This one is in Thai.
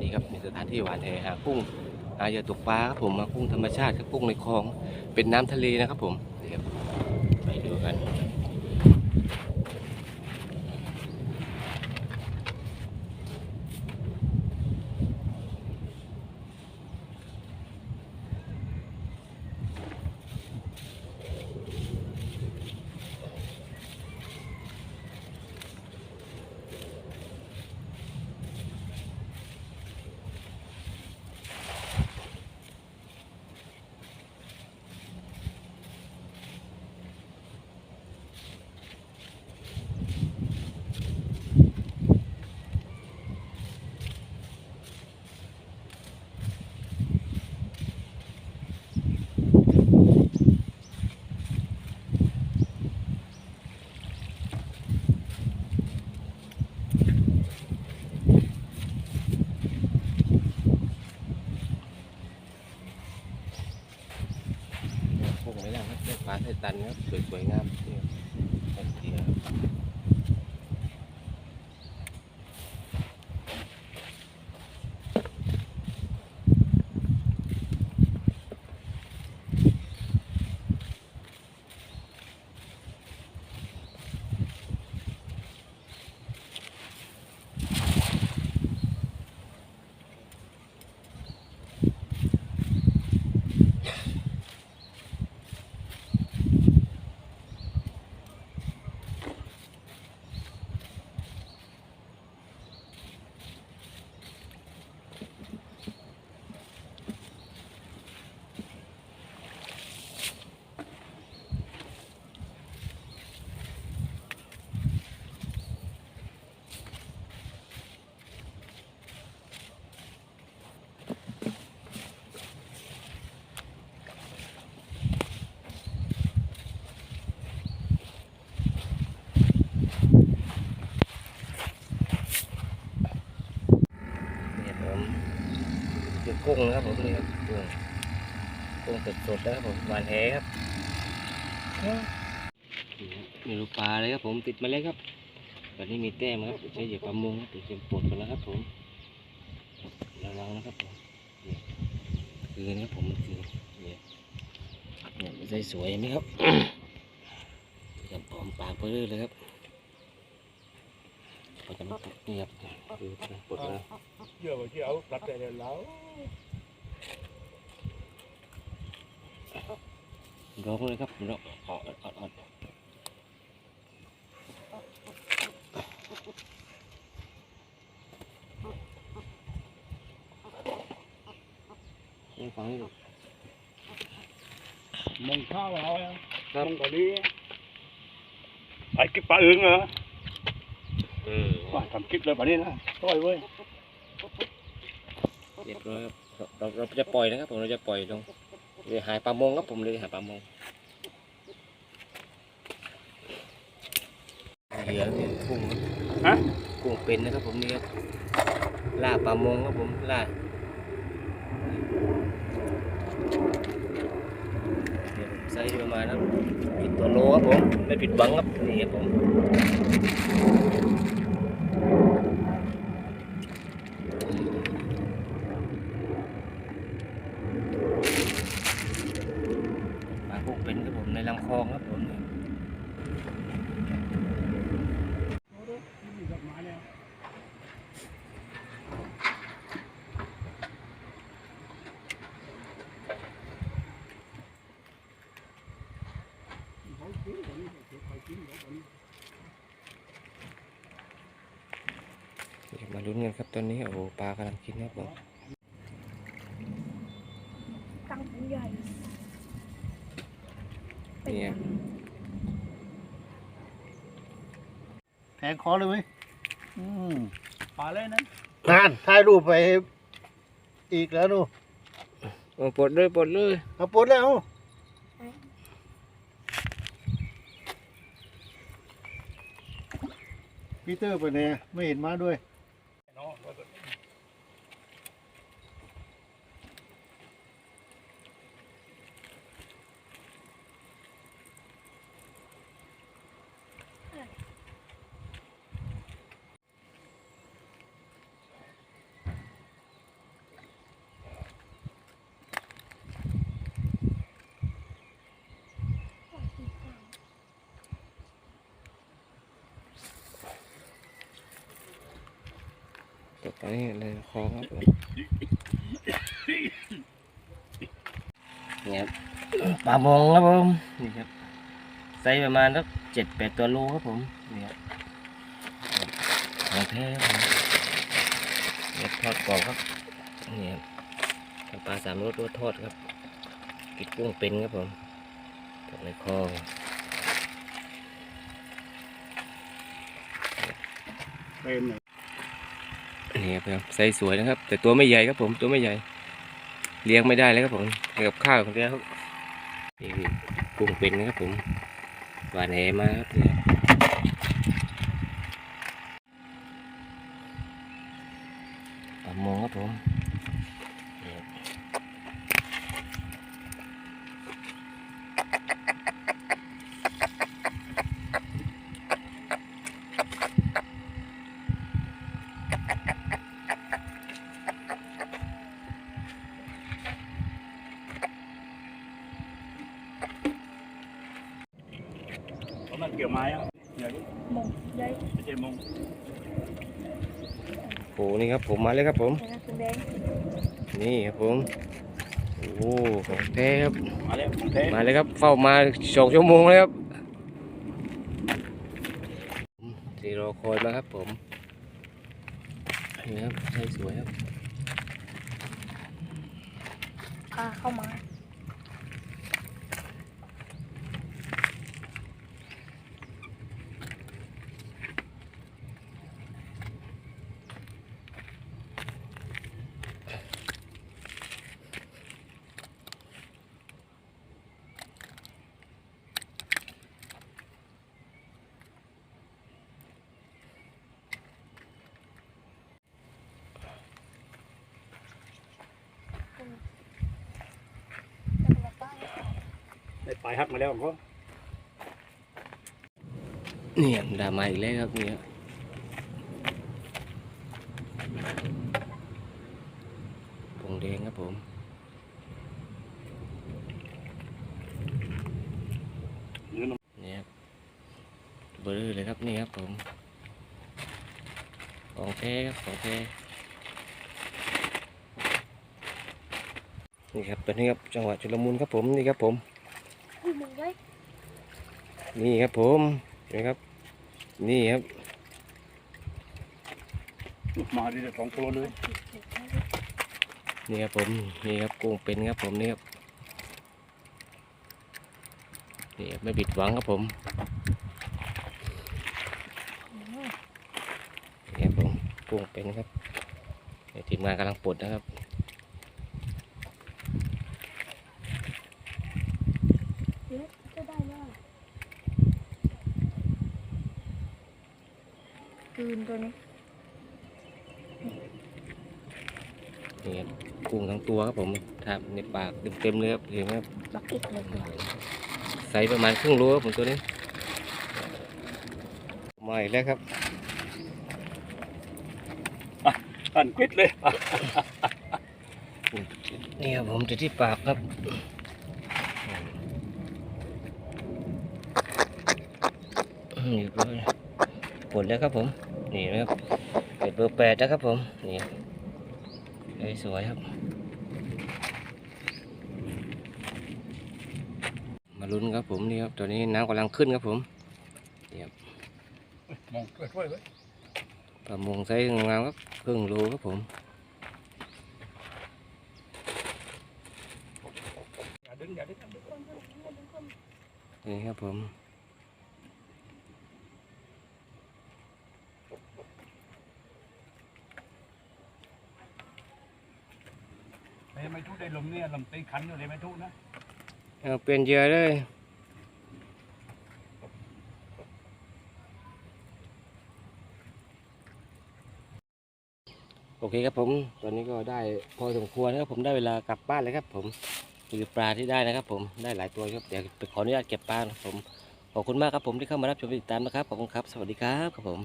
นี่ครับในสถานที่หวานแหหากุ้งหาเหยื่อตกปลาครับผมมากุ้งธรรมชาติครับกุ้งในคลอง เป็นน้ำทะเลนะครับผมนี่ครับไปดูกัน กุ้งไม่ได้ครับเลือกปลาไทย ตันครับสวยๆงามนี่ครับเดียว นี่ครับผมคือ กุ้งนะครับผมนี่ครับกุ้งกุ้งสดๆนะครับผมหวานแหครับนี่ลูปลาเลยครับผมติดมาเลยครับตอนนี้มีแต้มครับใช้เหยื่อปลามงติดเต็มปลดกันแล้วครับผมระวังนะครับผมคือนะครับผมคือเนี่ยเนี่ยใส่สวยไหมครับกับปอมปลาเปื้อเลยครับก็จะมาปลดนี่ครับคือปลดแล้ว giờ mà chị áo đặt đây là láo ร้องเล ยครับรองออดออดออดนี่ฟังนี่ดู mông sao vào em ครับ mông vào đi phải cái phá ứng hả เออ phải thầm kích เลย bà đi nè thôi ơi เรียบร้อยครับเราเราเราจะปล่อยนะครับผมเราจะปล่อยลงเดี๋ยหายปลามงครับผมเลยหายปลามง เหยื่อเนี่ยกุ้งครับ hả กุ้งเป็นนะครับผมนี่ครับล่าปลามงครับผมล่าเนี่ยผมไซส์อยู่ประมาณนั้นผิดตัวโลครับผมไม่ผิดหวังครับนี่ครับผมปลากุ้งเป็นครับผมในลำคลองครับผม เดี๋ยวมา ลุ้นกันครับตอนนี้โอ้โหปลากำลังกินครับผมตั้งใหญ่เนี่ยแทงคอเลยไหมอืม bà lên đấy นานถ่ายรูปไป อีกแล้วดูโอ้ปลดเลยปลดเลยเอาปลดแล้วปีเตอร์ไปไหนอะไม่เห็นมาด้วย ตกไปนี่เลยคลองครับผมเนี่ยครับปลามงครับผมนี่ครับไซส์ประมาณสักเจ็ดแปดตัวโลครับผมนี่ครับของแท้ครับผมเนี่ยทอดกรอบครับนี่ครับทำปลาสามรสรสทอดครับ กินกุ้งเป็นครับผมตกในคลองเป็นห นี่ครับไซส์สวยนะครับ แต่ตัวไม่ใหญ่ครับผมตัวไม่ใหญ่ เลี้ยงไม่ได้เลยครับผมให้กับข้าวของเดียวครับนี่คือกุ้งเป็นนะครับผมหวานแหมาครับเนี่ยปลาโมงครับผมนี่ครับ เขามาเกี่ยวไม้อะเดี๋ยวมงใหญ่ไม่ใช่มงโอ้นี่ครับผมมาเลยครับผมแค่นั้นแดงนี่ครับผม โอ้โหของแท้ครับ มาแล้วของแท้มาเลยครับ เฝ้ามาสองชั่วโมงแล้วครับที่รอคอยมาครับผม นี่ครับใช่สวยครับ พาเข้ามา ลายหักมาแล้วของเขานี่ครับดามาอีกแล้วครับนี่ครับผงแดงครับผมเนื้อนมนี่ครับเบลอเลยครับนี่ครับผมของแท้ครับของแท้นี่ครับตอนนี้ครับจังหวะชุลมุนครับผมนี่ครับผม นี่ครับผมเห็นไหมครับ นี่ครับมาดีแต่สองตัวเลยนี่ครับผมนี่ครับกุ้งเป็นครับผมนี่ครับนี่ครับไม่ผิดหวังครับผมนี่ครับผมกุ้งเป็นครับนี่ทีมงานกำลังปลดนะครับ เอ๊ะจะได้ว่า คืนตัวนี้นี่ครับกุ้งทั้งตัวครับผมทำในปากเต็มๆเลยครับเห็นไหมครับบักอีกเลยตัวไซส์ประมาณครึ่งโลครับผมตัวนี้มาอีกแล้วครับตันควิดเลยนี่ครับผมจะที่ปากครับนี่เบอร์ปลดแล้วครับผม นี่นะครับเป็ดเบอร์แปดนะครับผมนี่ได้สวยครับ มาลุ้นครับผมนี่ครับตัวนี้น้ำกำลังขึ้นครับผมมองช่วยๆไว้ปลามงไซส์งามๆครับครึ่งโลครับผมอย่าดึงอย่าดึงนี่ครับผม ได้ลมเนี่ยลมตีขันอยู่เลยไม่ทุกนะเอาเปลี่ยนเหยื่อเลยโอเคครับผมตอนนี้ก็ได้พอสมควรนะครับผมได้เวลากลับบ้านแล้วครับผมคือปลาที่ได้นะครับ ผมได้หลายตัวครับเดี๋ยวไปขออนุญาตเก็บปลานะครับผมขอบคุณมากครับผมที่เข้ามารับชมติดตามนะครับขอบคุณครับ สวัสดีครับครับผม